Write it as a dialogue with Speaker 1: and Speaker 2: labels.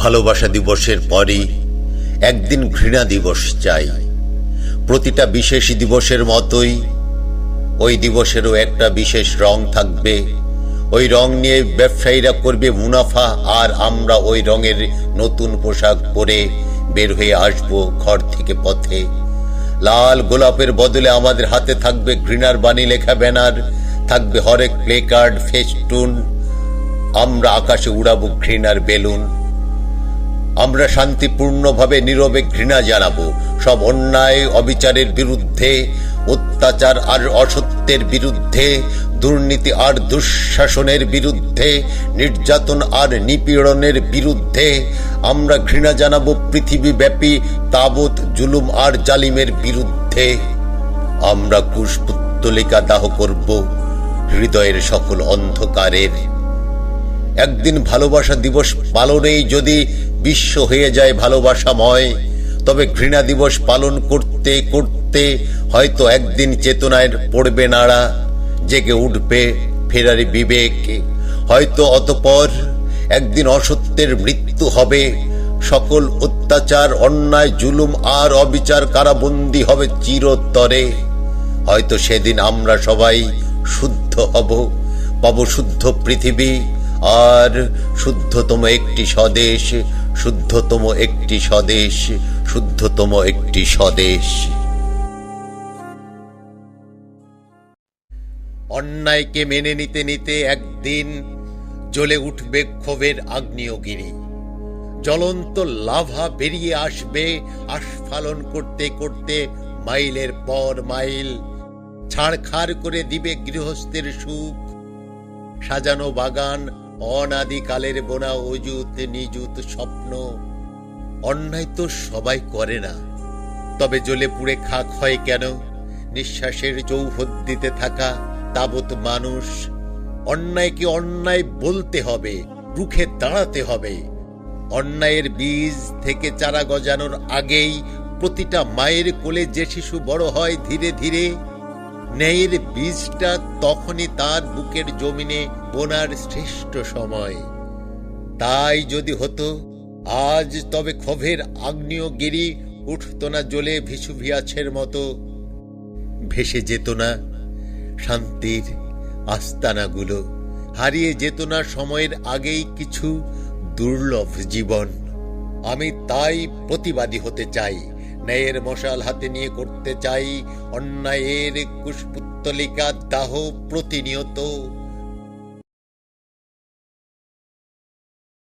Speaker 1: ভালোবাসা দিবসের পরই একদিন ঘৃণা দিবস চাই। প্রতিটা বিশেষ দিবসের মতোই ওই দিবসেরও একটা বিশেষ রং থাকবে। ওই রং নিয়ে ব্যবসায়ীরা করবে মুনাফা আর আমরা ওই রঙের নতুন পোশাক পরে বের হয়ে আসব ঘর থেকে পথে। লাল গোলাপের বদলে আমাদের হাতে থাকবে ঘৃণার বাণী লেখা ব্যানার, থাকবে হরেক প্লে কার্ড, ফেস্টুন। আমরা আকাশে উড়াবো ঘৃণার বেলুন। আমরা শান্তিপূর্ণভাবে নীরবে ঘৃণা জানাব। সব অন্যায় অবিচারের বিরুদ্ধে, অত্যাচার আর অসত্যের বিরুদ্ধে, দুর্নীতি আর দুঃশাসনের বিরুদ্ধে, নির্যাতন আর নিপীড়নের বিরুদ্ধে আমরা ঘৃণা জানাব পৃথিবীব্যাপী তাবৎ জুলুম আর জালিমের বিরুদ্ধে। আমরা কুশপুত্তলিকা দাহ করব হৃদয়ের সকল অন্ধকারের। একদিন ভালোবাসা দিবস পালনেই যদি বিশ্ব হয়ে যায় ভালোবাসাময়। তবে ঘৃণা দিবস পালন করতে করতে হয়তো একদিন চেতনায় পড়বে নাড়া, জেগে উঠবে ফেরারি বিবেক। হয়তো অতপর একদিন অসত্যের মৃত্যু হবে, সকল অত্যাচার, অন্যায়, জুলুম আর অবিচার কারাবন্দী হবে চিরতরে। হয়তো সেদিন আমরা সবাই শুদ্ধ হব, পাব শুদ্ধ পৃথিবী, আর শুদ্ধতম একটি স্বদেশ শুদ্ধতম একটি স্বদেশ, শুদ্ধতম একটি স্বদেশ। অন্যায়কে মেনে নিতে নিতে একদিন জ্বলে উঠবে ক্ষোভের আগ্নেয়গিরি। জ্বলন্ত লাভা বেরিয়ে আসবে আস্ফালন করতে করতে মাইলের পর মাইল। ছাড়খাড় করে দিবে গৃহস্থের সুখ। সাজানো বাগান অনাদিকালের বোনা অজুত নিজুত স্বপ্ন অন্যায় তো সবাই করে না। তবে জ্বলে পুড়ে খাক হয় কেন? নিঃশ্বাসের চৌহদ্দিতে থাকা তাবৎ মানুষ। অন্যায়কে অন্যায় বলতে হবে, রুখে দাঁড়াতে হবে। অন্যায়ের বীজ থেকে চারা গজানোর আগেই প্রতিটা মায়ের কোলে যে শিশু বড় হয় ধীরে ধীরে ন্যায়ের বীজটা তখনই তার বুকের জমিনে বোনার শ্রেষ্ঠ সময়। তাই যদি হতো, আজ তবে ক্ষোভের আগ্নেয়গিরি উঠত না জ্বলে ভিসুভিয়াছের মতো। ভেসে যেত না শান্তির আস্তানাগুলো, হারিয়ে যেত না সময়ের আগেই কিছু দুর্লভ জীবন। আমি তাই প্রতিবাদী হতে চাই। ন্যায়ের মশাল হাতে নিয়ে করতে চাই অন্যায়ের কুশপুত্তলিকা দাহ প্রতিনিয়ত।